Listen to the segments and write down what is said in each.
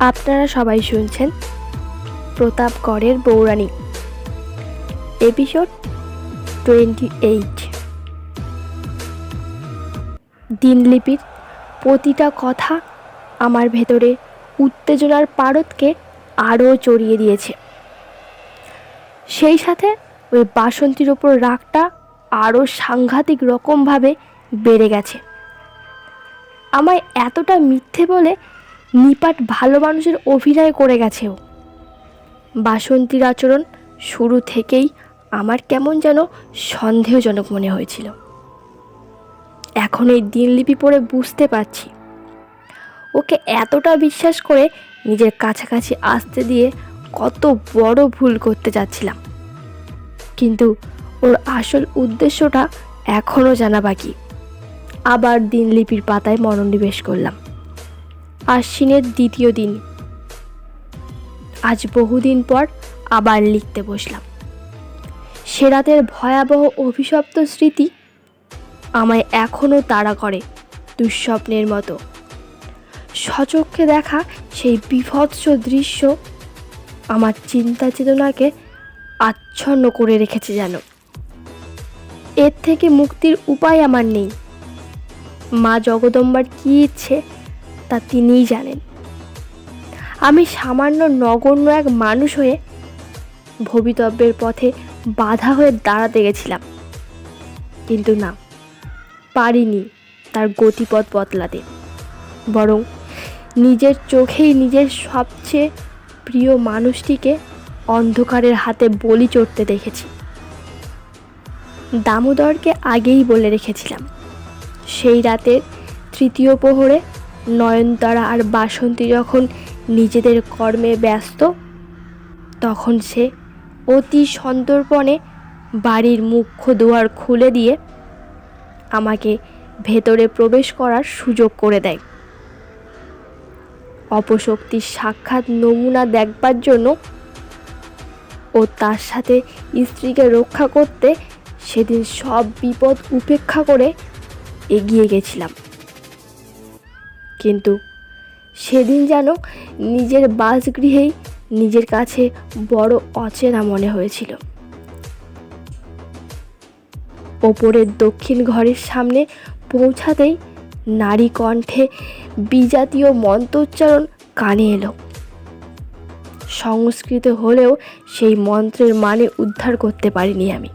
আপনারা সবাই শুনছেন প্রতাপগড়ের বৌরানী এপিসোড টোয়েন্টি এইট দিনলিপির প্রতিটা কথা আমার ভেতরে উত্তেজনার পারদকে আরও চড়িয়ে দিয়েছে। সেই সাথে ওই বাসন্তীর ওপর রাগটা আরও সাংঘাতিক রকমভাবে বেড়ে গেছে। আমায় এতটা মিথ্যে বলে নিপাট ভালো মানুষের অভিনয় করে গেছেও। বাসন্তীর আচরণ শুরু থেকেই আমার কেমন যেন সন্দেহজনক মনে হয়েছিল। এখন এই দিনলিপি পড়ে বুঝতে পারছি। ওকে এতটা বিশ্বাস করে নিজের কাছাকাছি আসতে দিয়ে কত বড় ভুল করতে যাচ্ছিলাম। কিন্তু ওর আসল উদ্দেশ্যটা এখনও জানা বাকি। আবার দিনলিপির পাতায় মনোনিবেশ করলাম। আশ্বিনের দ্বিতীয় দিন। আজ বহুদিন পর আবার লিখতে বসলাম। সে রাতের ভয়াবহ অভিশপ্ত স্মৃতি আমায় এখনও তাড়া করে দুঃস্বপ্নের মতো। সচক্ষে দেখা সেই বিভৎস দৃশ্য আমার চিন্তা চেতনাকে আচ্ছন্ন করে রেখেছে যেন। এর থেকে মুক্তির উপায় আমার নেই। মা জগদম্বার কী ইচ্ছে তা তিনিই জানেন। আমি সামান্য নগণ্য এক মানুষ হয়ে ভবিতব্যের পথে বাধা হয়ে দাঁড়াতে গেছিলাম। কিন্তু না, পারিনি তার গতিপথ বদলাতে। বরং নিজের চোখেই নিজের সবচেয়ে প্রিয় মানুষটিকে অন্ধকারের হাতে বলি চড়তে দেখেছি। দামোদরকে আগেই বলে রেখেছিলাম, সেই রাতের তৃতীয় প্রহরে নয়নতারা আর বাসন্তী যখন নিজেদের কর্মে ব্যস্ত, তখন সে অতি সন্তর্পণে বাড়ির মুখ্য দুয়ার খুলে দিয়ে আমাকে ভেতরে প্রবেশ করার সুযোগ করে দেয়। অপশক্তির সাক্ষাৎ নমুনা দেখবার জন্য ও তার সাথে স্ত্রীকে রক্ষা করতে সেদিন সব বিপদ উপেক্ষা করে এগিয়ে গেছিলাম। কিন্তু সেদিন যেন নিজের বাসগৃহেই নিজের কাছে বড় অচেনা মনে হয়েছিল। ওপরের দক্ষিণ ঘরের সামনে পৌঁছাতেই নারী কণ্ঠে বিজাতীয় মন্ত্রোচ্চারণ কানে এলো। সংস্কৃত হলেও সেই মন্ত্রের মানে উদ্ধার করতে পারিনি আমি।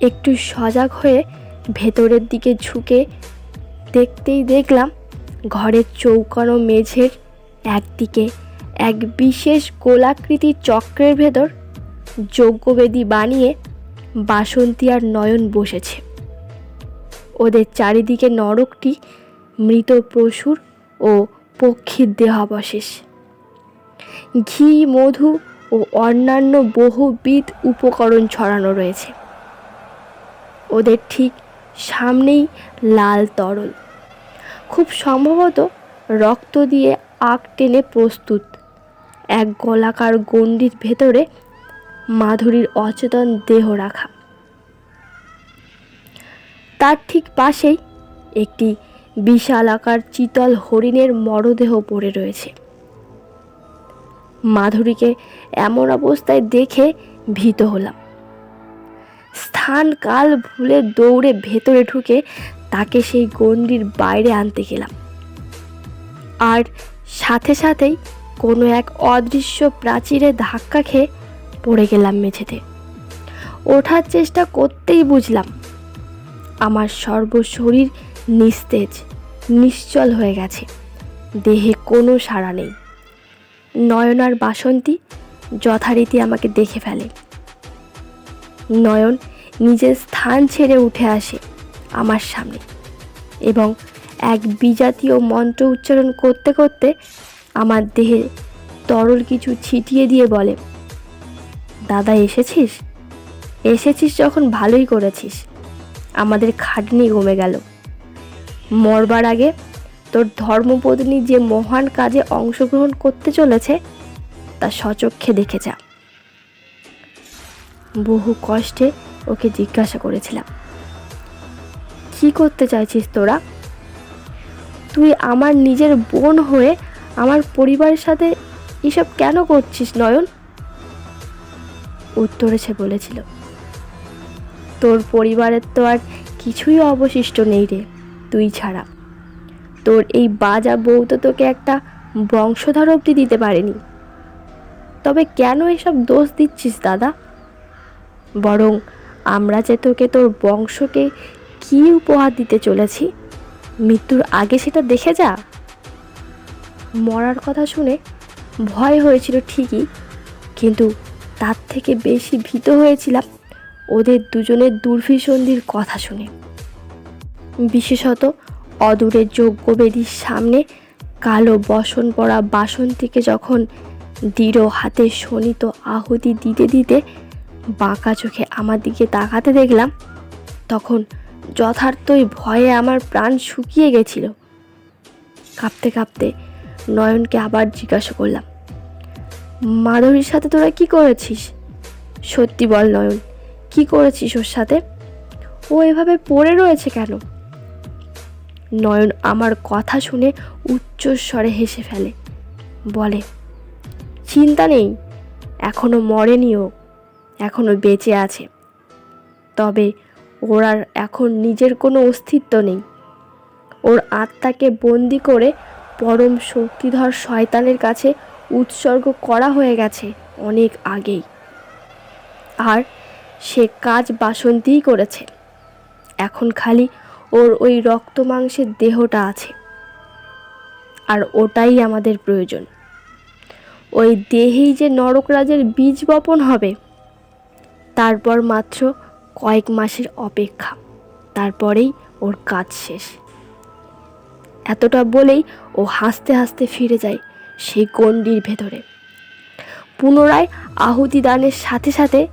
একটু সজাগ হয়ে ভেতরের দিকে ঝুঁকে দেখতেই দেখলাম ঘরের চৌকানো মেঝের একদিকে এক বিশেষ গোলাকৃতি চক্রের ভেতর যজ্ঞবেদী বানিয়ে বাসন্তী আর নয়ন বসেছে। ওদের চারিদিকে নরকটি, মৃত পশুর ও পক্ষীর দেহাবশেষ। ঘি, মধু ও অন্যান্য বহুবিধ উপকরণ ছড়ানো রয়েছে। ওদের ঠিক সামনেই লাল তরল। খুব সম্ভবত রক্ত দিয়ে আগ টেনে প্রস্তুত। এক গলাকার গণ্ডির ভেতরে মাধুরীর অচেতন দেহ রাখা। তার ঠিক পাশেই একটি বিশাল আকার চিতল হরিণের মরদেহ পড়ে রয়েছে। মাধুরীকে এমন অবস্থায় দেখে ভীত হলাম। স্থান কাল ভুলে দৌড়ে ভেতরে ঢুকে তাকে সেই গণ্ডির বাইরে আনতে গেলাম। আর সাথে সাথেই কোনো এক অদৃশ্য প্রাচীরে ধাক্কা খেয়ে পড়ে গেলাম মেঝেতে। ওঠার চেষ্টা করতেই বুঝলাম, আমার সর্বশরীর নিস্তেজ, নিশ্চল হয়ে গেছে, দেহে কোনো সাড়া নেই। নয়নার বাসন্তী যথারীতি আমাকে দেখে ফেলে। নয়ন নিজের স্থান ছেড়ে উঠে আসে আমার সামনে। এবং এক বিজাতীয় মন্ত্র উচ্চারণ করতে করতে আমার দেহে তরল কিছু ছিটিয়ে দিয়ে বলে, দাদা, এসেছিস? এসেছিস যখন ভালোই করেছিস। আমাদের খাটনি কমে গেল। মরবার আগে তোর ধর্মপত্নী যে মহান কাজে অংশগ্রহণ করতে চলেছে, তা সচক্ষে দেখে যা। বহু কষ্টে ওকে জিজ্ঞাসা করেছিলাম। কি করতে চাইছিস তোরা? তুই আমার নিজের বোন হয়ে আমার পরিবারের সাথে এসব কেন করছিস, নয়ন? উত্তরে সে বলেছিল, তোর পরিবারের তো আর কিছুই অবশিষ্ট নেই রে, তুই ছাড়া। তোর এই বাজা বউ তো তোকে একটা বংশধর অব্দি দিতে পারেনি। তবে কেন এসব দোষ দিচ্ছিস দাদা? বরং আমরা যে তোকে তোর বংশকে কী উপহার দিতে চলেছি? মৃত্যুর আগে সেটা দেখে যা। মরার কথা শুনে ভয় হয়েছিল ঠিকই, কিন্তু তার থেকে বেশি ভীত হয়েছিলাম ওদের দুজনের দুর্ভিসন্ধির কথা শুনে। বিশেষত অদূরের যজ্ঞবেদীর সামনে কালো বসন পড়া বাসন্তীকে যখন দৃঢ় হাতে শোনিত আহুতি দিতে দিতে বাঁকা চোখে আমার দিকে তাকাতে দেখলাম, তখন যথার্থই ভয়ে আমার প্রাণ শুকিয়ে গেছিল। কাঁপতে কাঁপতে নয়নকে আবার জিজ্ঞাসা করলাম, মাধবীর সাথে তোরা কি করেছিস? সত্যি বল নয়ন, কি করেছিস ওর সাথে? ও এভাবে পড়ে রয়েছে কেন? নয়ন আমার কথা শুনে উচ্চস্বরে হেসে ফেলে, বলে, চিন্তা নেই, এখনও মরেনি ও, এখনও বেঁচে আছে। তবে ওর আর এখন নিজের কোনো অস্তিত্ব নেই। ওর আত্মাকে বন্দি করে পরম শক্তিধর শয়তানের কাছে উৎসর্গ করা হয়ে গেছে অনেক আগেই। আর সে কাজ বাসন্তীই করেছে। এখন খালি ওর ওই রক্ত মাংসের দেহটা আছে। আর ওটাই আমাদের প্রয়োজন। ওই দেহেই যে নরকরাজের বীজ বপন হবে, তারপর মাত্র কয়েক মাসের অপেক্ষা। তারপরেই ওর কাজ শেষ। এতটা বলেই ও হাসতে হাসতে ফিরে যায় সেই গণ্ডির ভেতরে। পুনরায় আহুতি দানের সাথে সাথে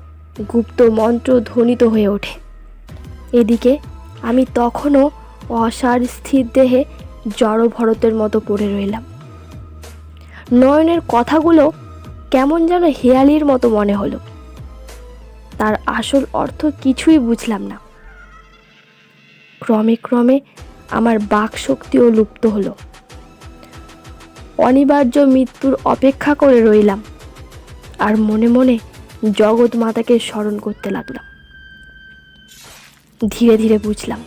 গুপ্ত মন্ত্র ধ্বনিত হয়ে ওঠে। এদিকে আমি তখনও অসার স্থির দেহে জড়ভরতের মতো পড়ে রইলাম। নয়নের কথাগুলো কেমন যেন হেয়ালির মতো মনে হলো। তার আসল অর্থ কিছুই বুঝলাম না। ক্রমে ক্রমে আমার বাক শক্তিও লুপ্ত হলো। অনিবার্য মৃত্যুর অপেক্ষা করে রইলাম আর মনে মনে জগৎ মাতাকে স্মরণ করতে লাগলাম। ধীরে ধীরে বুঝলাম,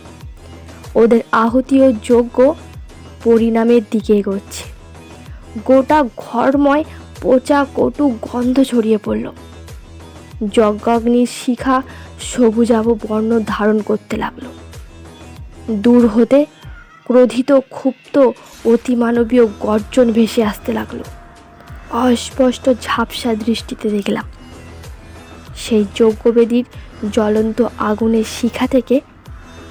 ওদের আহুতি ও যোগ্য পরিণামের দিকে এগোচ্ছে। গোটা ঘরময় পচা কটু গন্ধ ছড়িয়ে পড়ল। যজ্ঞাগ্নির শিখা সবুজাব বর্ণ ধারণ করতে লাগল। দূর হতে ক্রোধিত, ক্ষুব্ধ, অতিমানবীয় গর্জন ভেসে আসতে লাগল। অস্পষ্ট ঝাপসা দৃষ্টিতে দেখলাম, সেই যজ্ঞবেদীর জ্বলন্ত আগুনের শিখা থেকে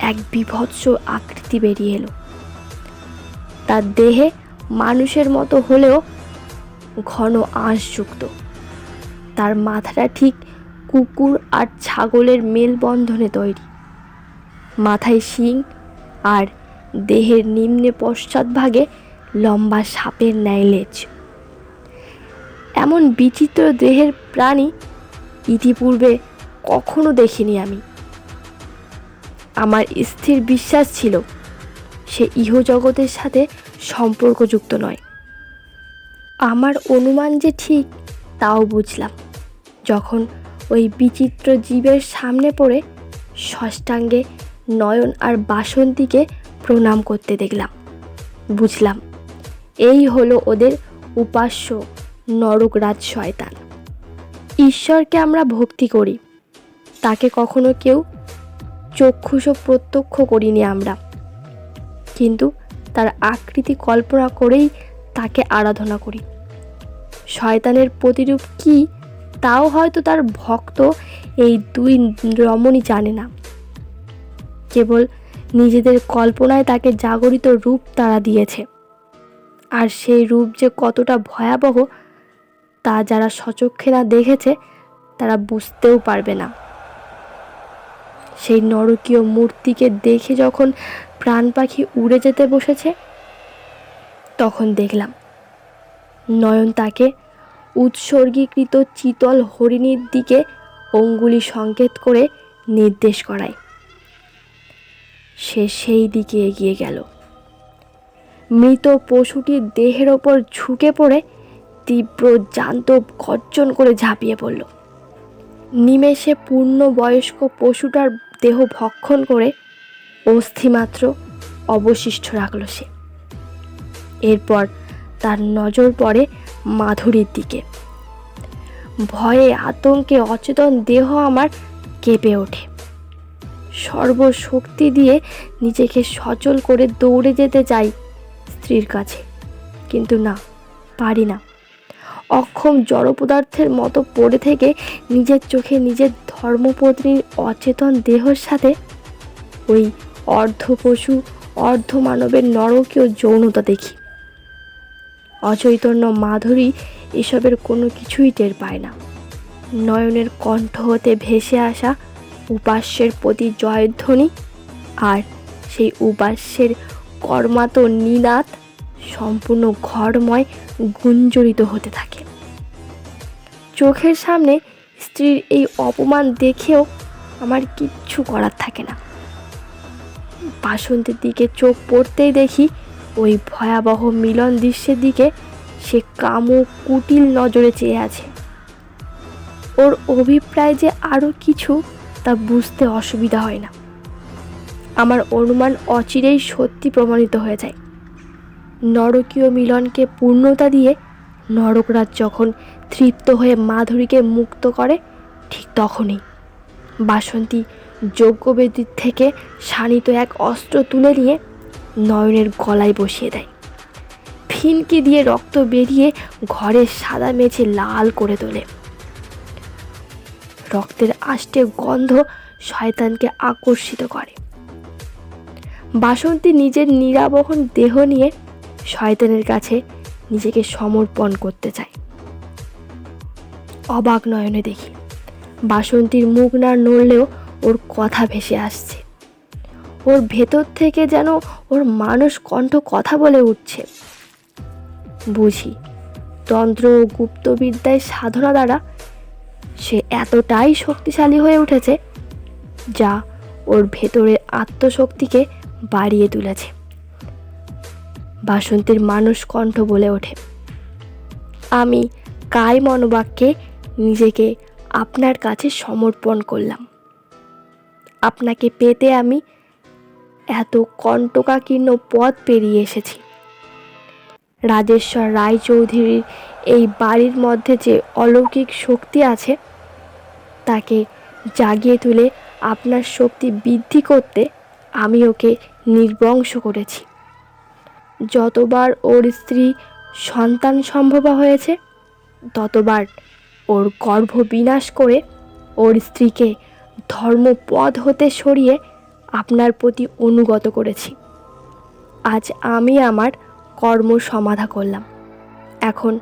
এক বিভৎস আকৃতি বেরিয়ে এলো। তার দেহে মানুষের মতো হলেও ঘন আঁশযুক্ত। তার মাথাটা ঠিক কুকুর আর ছাগলের মেলবন্ধনে তৈরি। মাথায় শিং আর দেহের নিম্নে পশ্চাৎভাগে লম্বা সাপের ন্যায় লেজ এমন বিচিত্র দেহের প্রাণী ইতিপূর্বে কখনো দেখিনি আমি। আমার স্থির বিশ্বাস ছিল সে ইহজগতের সাথে সম্পর্কযুক্ত নয়। আমার অনুমান যে ঠিক, তাও বুঝলাম, যখন ওই বিচিত্র জীবের সামনে পড়ে ষষ্ঠাঙ্গে নয়ন আর বাসন্তীকে প্রণাম করতে দেখলাম। বুঝলাম, এই হলো ওদের উপাস্য নরকরাজ শয়তান। ঈশ্বরকে আমরা ভক্তি করি, তাকে কখনো কেউ চক্ষুষ প্রত্যক্ষ করিনি আমরা। কিন্তু তার আকৃতি কল্পনা করেই তাকে আরাধনা করি। শয়তানের প্রতিরূপ কি তাও হয়তো তার ভক্ত এই দুই রমণী জানে না। কেবল নিজেদের কল্পনায় তাকে জাগরিত রূপ তারা দিয়েছে। আর সেই রূপ যে কতটা ভয়াবহ, তা যারা সচক্ষে না দেখেছে, তারা বুঝতেও পারবে না। সেই নরকীয় মূর্তিকে দেখে যখন প্রাণ পাখি উড়ে যেতে বসেছে, তখন দেখলাম নয়ন তাকে উৎসর্গীকৃত চিতল হরিণীর দিকে অঙ্গুলি সংকেত করে নির্দেশ করায়। সে সেই দিকে এগিয়ে গেল। মৃত পশুটির দেহের ওপর ঝুঁকে পড়ে তীব্র জান্তব গর্জন করে ঝাঁপিয়ে পড়ল। নিমেষে পূর্ণ বয়স্ক পশুটার দেহ ভক্ষণ করে অস্থিমাত্র অবশিষ্ট রাখল সে। এরপর তার নজর পড়ে মাধুরীর দিকে। ভয়ে আতঙ্কে অচেতন দেহ আমার কেঁপে ওঠে। সর্বশক্তি দিয়ে নিজেকে সচল করে দৌড়ে যেতে চাই স্ত্রীর কাছে। কিন্তু না, পারি না। অক্ষম জড়পদার্থের মতো পড়ে থেকে নিজের চোখে নিজের ধর্মপত্নীর অচেতন দেহর সাথে ওই অর্ধ পশু অর্ধ মানবের নরকীয় যৌনতা দেখি। অচৈতন্য মাধুরী এসবের কোনো কিছুই টের পায় না। নয়নের কণ্ঠ হতে ভেসে আসা উপাস্যের প্রতি জয়ধ্বনি আর সেই উপাস্যের কর্মাত নিনাদ সম্পূর্ণ ঘরময় গুঞ্জরিত হতে থাকে। চোখের সামনে স্ত্রীর এই অপমান দেখেও আমার কিচ্ছু করার থাকে না। বাসন্তীর দিকে চোখ পড়তেই দেখি ওই ভয়াবহ মিলন দৃশ্যের দিকে সে কামু কুটিল নজরে চেয়ে আছে। ওর অভিপ্রায় যে আরও কিছু তা বুঝতে অসুবিধা হয় না। আমার অনুমান অচিরেই সত্যি প্রমাণিত হয়ে যায়। নরকীয় মিলনকে পূর্ণতা দিয়ে নরকরাজ যখন তৃপ্ত হয়ে মাধুরীকে মুক্ত করে, ঠিক তখনই বাসন্তী যজ্ঞবেদির থেকে শানিত এক অস্ত্র তুলে নিয়ে নয়নের গলায় বসিয়ে দেয়। ফিনকি দিয়ে রক্ত বেরিয়ে ঘরের সাদা মেঝে লাল করে তোলে। রক্তের আষ্টে গন্ধ শয়তানকে আকর্ষিত করে। বাসন্তী নিজের নিরাবহন দেহ নিয়ে শয়তানের কাছে নিজেকে সমর্পণ করতে চায়। অবাক নয়নে দেখি, বাসন্তীর মুখ না নড়লেও ওর কথা ভেসে আসছে। ওর ভেতর থেকে যেন ওর মানুষ কণ্ঠ কথা বলে উঠছে। বুঝি তন্ত্র ও গুপ্তবিদ্যায় সাধনা দ্বারা সে এতটাই শক্তিশালী হয়ে উঠেছে যা ওর ভেতরের আত্মশক্তিকে বাড়িয়ে তুলেছে। বাসন্তীর মানুষ কণ্ঠ বলে ওঠে, আমি কায় মনোবাক্যে নিজেকে আপনার কাছে সমর্পণ করলাম। আপনাকে পেতে আমি এত কণ্টকাকীর্ণ পথ পেরিয়ে এসেছি। রাজেশ্বর রায়চৌধুরীর এই বাড়ির মধ্যে যে অলৌকিক শক্তি আছে, তাকে জাগিয়ে তুলে আপনার শক্তি বৃদ্ধি করতে আমি ওকে নির্বংশ করেছি। যতবার ওর স্ত্রী সন্তান সম্ভবা হয়েছে, ততবার ওর গর্ভ বিনাশ করে ওর স্ত্রীকে ধর্মপদ হতে সরিয়ে আপনার প্রতি অনুগত করেছি। আজ আমি আমার কর্ম সমাধা করলাম। এখন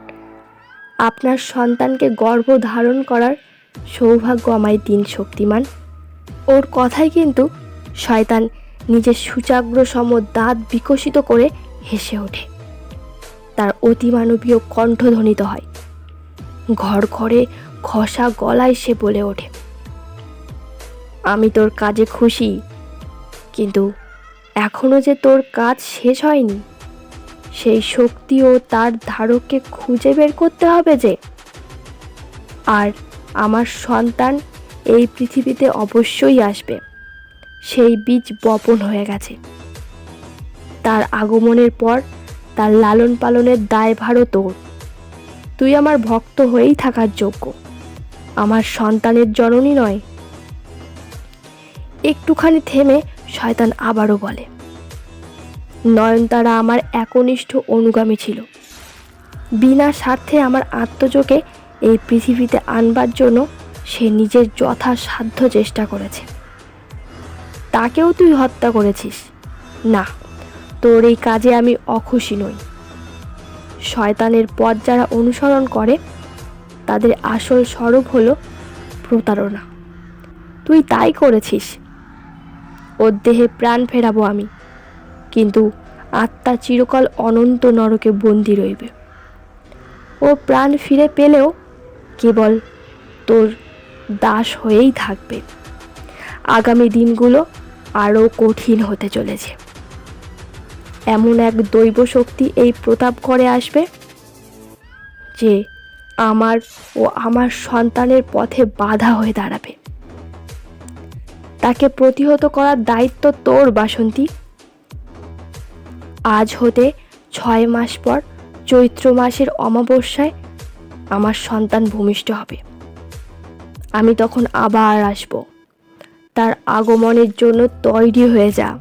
আপনার সন্তানকে গর্ভ ধারণ করার সৌভাগ্য আমায় দিন, শক্তিমান। ওর কথাই কিন্তু শয়তান নিজের সুচাগ্র সম দাঁত বিকশিত করে হেসে ওঠে। তার অতিমানবীয় কণ্ঠধ্বনিত হয়। ঘর ঘরে ঘষা গলায় সে বলে ওঠে, আমি তোর কাজে খুশি কিন্তু এখনও যে তোর কাজ শেষ হয়নি, সেই শক্তি ও তার ধারককে খুঁজে বের করতে হবে যে। আর আমার সন্তান এই পৃথিবীতে অবশ্যই আসবে। সেই বীজ বপন হয়ে গেছে। তার আগমনের পর তার লালন পালনের দায়ভারও তোর। তুই আমার ভক্ত হয়েই থাকার যোগ্য। আমার সন্তানের জননী নয়। একটুখানি থেমে শয়তান আবারও বলে, নয়নতারা আমার একনিষ্ঠ অনুগামী ছিল। বিনা স্বার্থে আমার আত্মযোগে এই পৃথিবীতে আনবার জন্য সে নিজের যথাসাধ্য চেষ্টা করেছে। তাকেও তুই হত্যা করেছিস। না, তোর এই কাজে আমি অখুশি নই। শয়তানের পথ যারা অনুসরণ করে, তাদের আসল স্বরূপ হলো প্রতারণা। তুই তাই করেছিস ওর দেহে প্রাণ ফেরাবো আমি। কিন্তু আত্মা চিরকাল অনন্ত নরকে বন্দি রইবে। ও প্রাণ ফিরে পেলেও কেবল তোর দাস হয়েই থাকবে। আগামী দিনগুলো আরও কঠিন হতে চলেছে। এমন এক দৈব শক্তি এই প্রতাপগড়ে আসবে যে আমার ও আমার সন্তানের পথে বাধা হয়ে দাঁড়াবে। তাকে প্রতিহত করার দায়িত্ব তোর, বাসন্তী। আজ হতে ছয় মাস পর চৈত্র মাসের অমাবস্যায় আমার সন্তান ভূমিষ্ঠ হবে। আমি তখন আবার আসব। তার আগমনের জন্য তৈরি হয়ে যা।